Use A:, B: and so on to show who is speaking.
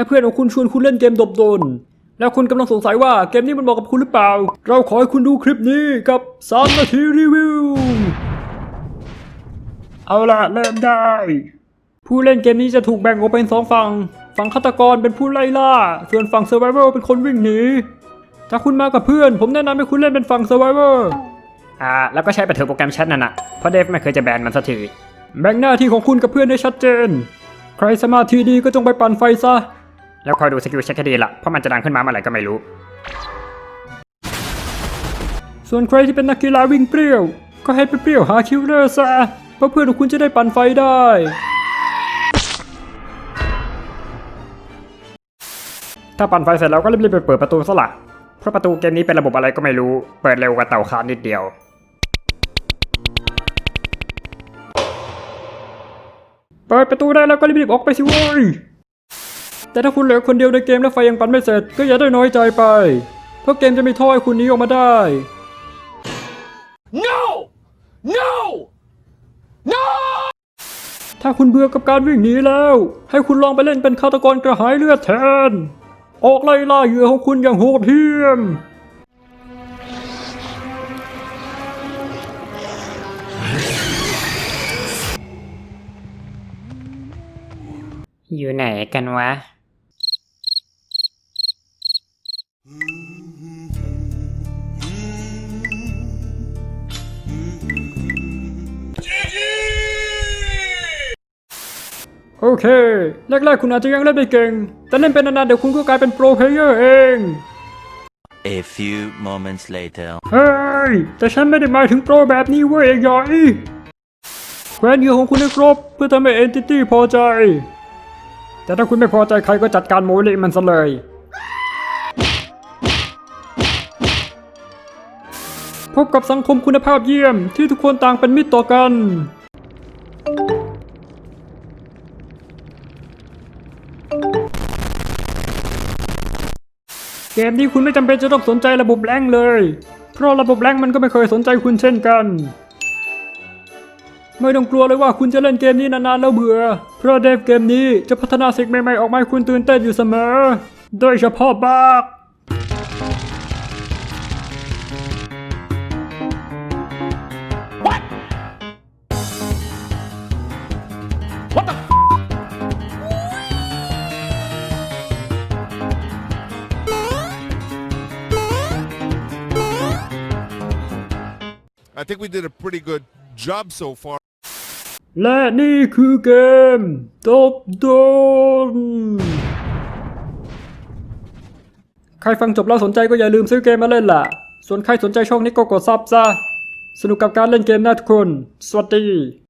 A: ถ้าเพื่อนของคุณชวนคุณเล่นเกมดบโดน แล้วคุณกำลังสงสัยว่าเกมนี้มันเหมาะกับคุณหรือเปล่า เราขอให้คุณดูคลิปนี้กับ 3 นาทีรีวิว เอาล่ะเริ่มได้ ผู้เล่นเกมนี้จะถูกแบ่งออกเป็นสองฝั่ง ฝั่งฆาตกรเป็นผู้ไล่ล่า ส่วนฝั่งเซอร์ไ o เวอร์เป็นคนวิ่งหนี ถ้าคุณมากับเพื่อน ผมแนะนำให้คุณเล่นเป็นฝั่งเซอร์ไ o เวอร์
B: อ่าแล้วก็ใช้ประตูโปรแกรมแชทนั่นน่ะ เพราะเดฟไม่เคยจะแบนมันสักที
A: แบ่งหน้าที่ของคุณกับเพื่อนให้ชัดเจน ใครสมาธิดีก็จงไปปั่นไฟซะ
B: แล้วคอยดูสกิลเช็คให้ดีละเพราะมันจะดังขึ้นมาเมื่อไหร่ก็ไม่รู้
A: ส่วนใครที่เป็นนักกีฬาวิ่งเปรี้ยว ก็ให้ไปเปรี้ยวหาคิวเลอร์ซะเพื่อเพื่อนของคุณจะได้ปั่นไฟได้
B: ถ้าปั่นไฟเสร็จแล้วก็รีบๆไปเปิดประตูซะละเพราะประตูเกมนี้เป็นระบบอะไรก็ไม่รู้ เปิดเร็วกว่าเต่าคานนิดเดียว
A: เปิดประตูได้แล้วก็รีบๆออกไปสิเว้ย แต่ถ้าคุณเหลือคนเดียวในเกมแล้วไฟยังปั่นไม่เสร็จก็อย่าได้น้อยใจไป เพราะเกมจะมีท่อให้คุณหนี้ออกมาได้
C: No! No! No!
A: ถ้าคุณเบื่อกับการวิ่งหนีแล้ว ให้คุณลองไปเล่นเป็นฆาตกรกระหายเลือดแทน ออกไล่ล่าเหยื่อของคุณอย่างโหดเหี้ยม
B: อยู่ไหนกันวะ
A: โอเค แรกๆคุณอาจจะยังเล่นไม่เก่ง แต่เล่นเป็นนานๆเดี๋ยวคุณก็กลายเป็นโปรเพลเยอร์เอง
D: A few moments later.
A: เฮ้ย แต่ฉันไม่ได้หมายถึงโปรแบบนี้เว้ยไอ้หยอยแควนเหยื่อของคุณให้ครบ เพื่อทำให้เอนติตี้พอใจ แต่ถ้าคุณไม่พอใจใครก็จัดการโมลิมันซะเลยพบกับสังคมคุณภาพเยี่ยมที่ทุกคนต่างเป็นมิตรต่อกัน เกมนี้คุณไม่จำเป็นจะต้องสนใจระบบแรงเลย เพราะระบบแรงมันก็ไม่เคยสนใจคุณเช่นกัน ไม่ต้องกลัวเลยว่าคุณจะเล่นเกมนี้นานๆแล้วเบื่อ เพราะเดฟเกมนี้จะพัฒนาสิ่งใหม่ๆออกมาให้คุณตื่นเต้นอยู่เสมอ โดยเฉพาะบัก
E: I think we did a pretty good job so far.
A: และนี่คือเกมตบโดน ใครฟังจบแล้วสนใจก็อย่าลืมซื้อเกมมาเล่นล่ะ ส่วนใครสนใจช่องนี้ก็กดซับซะ สนุกกับการเล่นเกมนะทุกคน สวัสดี